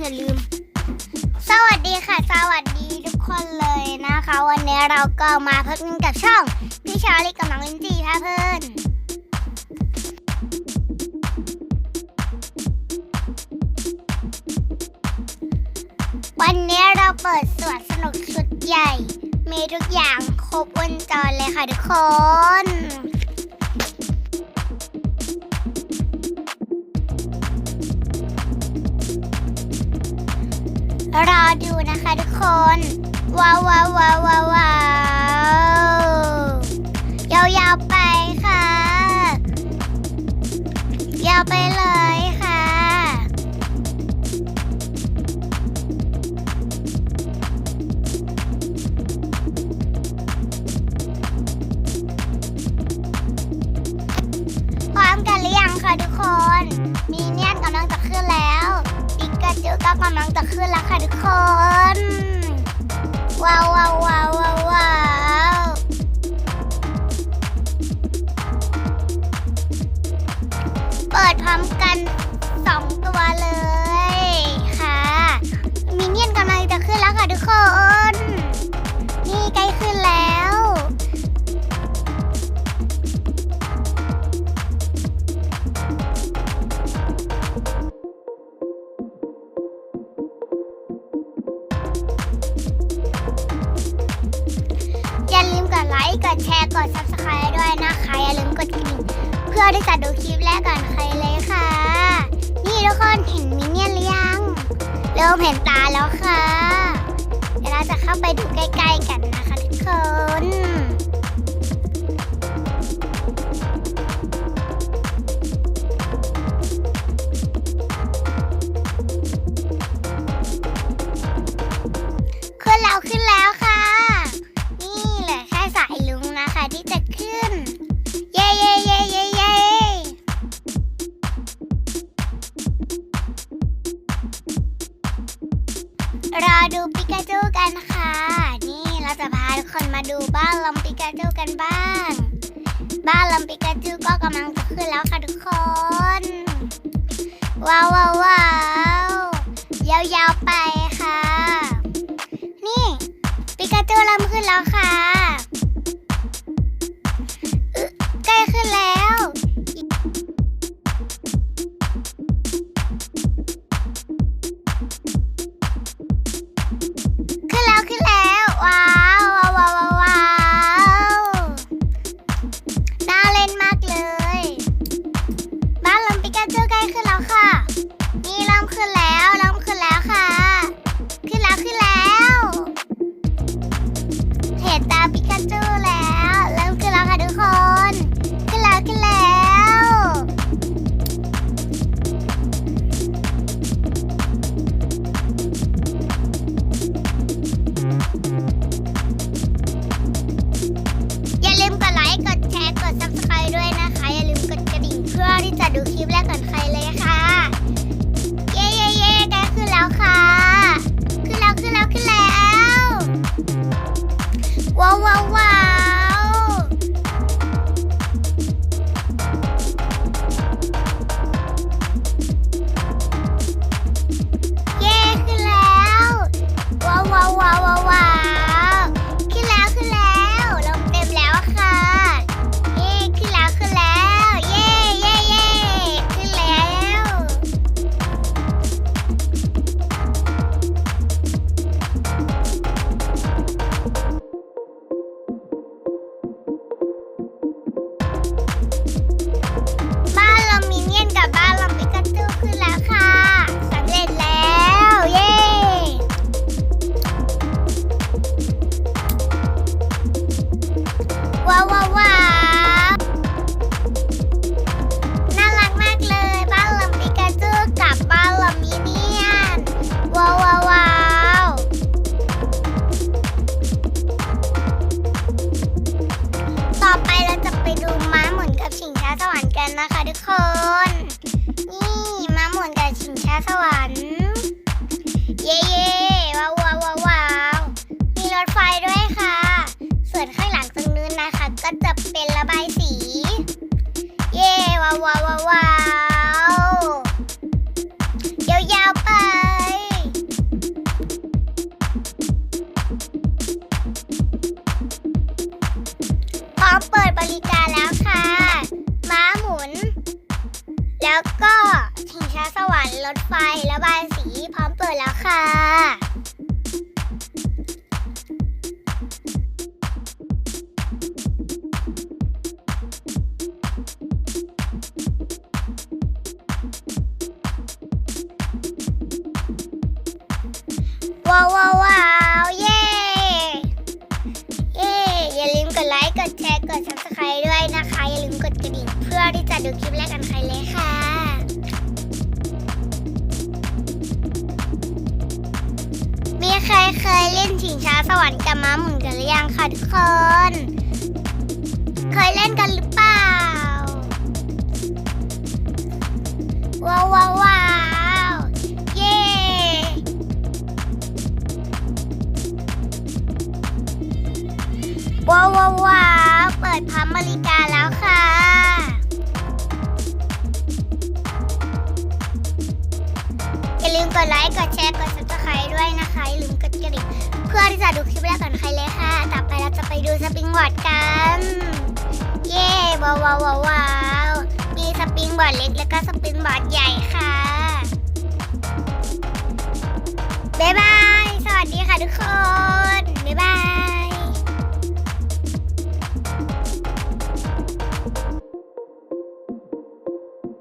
อย่าลืม สวัสดีค่ะ สวัสดีทุกคนเลยนะคะ วันนี้เราก็มาพบกันกับช่อง พี่ชาลีกับน้องลินจีค่ะเพื่อนวันนี้เราเปิดสวนสนุกชุดใหญ่ มีทุกอย่างครบวงจรเลยค่ะทุกคน รอดูนะคะทุกคน ว้าวว้าวว้าว กำลังจะขึ้นแล้วค่ะทุกคน ว้าวว้าวว้าว ค์ กดแชร์ กด subscribe ด้วยนะคะ อย่าลืมกดกระดิ่งเพื่อที่จะดูคลิปแรกก่อนใครเลยค่ะ นี่ทุกคนเห็นมินเนี่ยนหรือยัง เริ่มเห็นตาแล้วค่ะ เดี๋ยวเราจะเข้าไปดูใกล้ๆกันนะคะทุกคนขึ้นแล้วขึ้นแล้ว รอดูปิกาจูกันค่ะ นี่เราจะพาทุกคนมาดูบ้านลมปิกาจูกันบ้าง บ้านลมปิกาจูก็กำลังจะขึ้นแล้วค่ะทุกคน ว้าวว้าววาวยาวๆไปค่ะ นี่ปิกาจูเริ่มขึ้นแล้วค่ะ ง ถไฟและบายสีพร้อมเปิดแล้วค่ะว้าวว้าวเย้เย้อย่าลืมกดไลค์กดแชร์กด subscribe ด้วยนะคะ อย่าลืมกดกระดิ่งเพื่อที่จะดูคลิปแรกกันใครเลยค่ะ ใครเคยเล่นชิงช้าสวรรค์กับม้าหมุนกันหรือยังคะทุกคน เคยเล่นกันหรือเปล่า ว้าวว้าววาวเย้ว้าวว้าววาวเปิดพับบริการแล้วค่ะอย่าลืมกดไลค์ กดแชร์ กด สปริงบอร์ดกัน เย้ว้าวว้าวว้าวมีสปริงบอร์ดเล็กแล้วก็สปริงบอร์ดใหญ่ค่ะ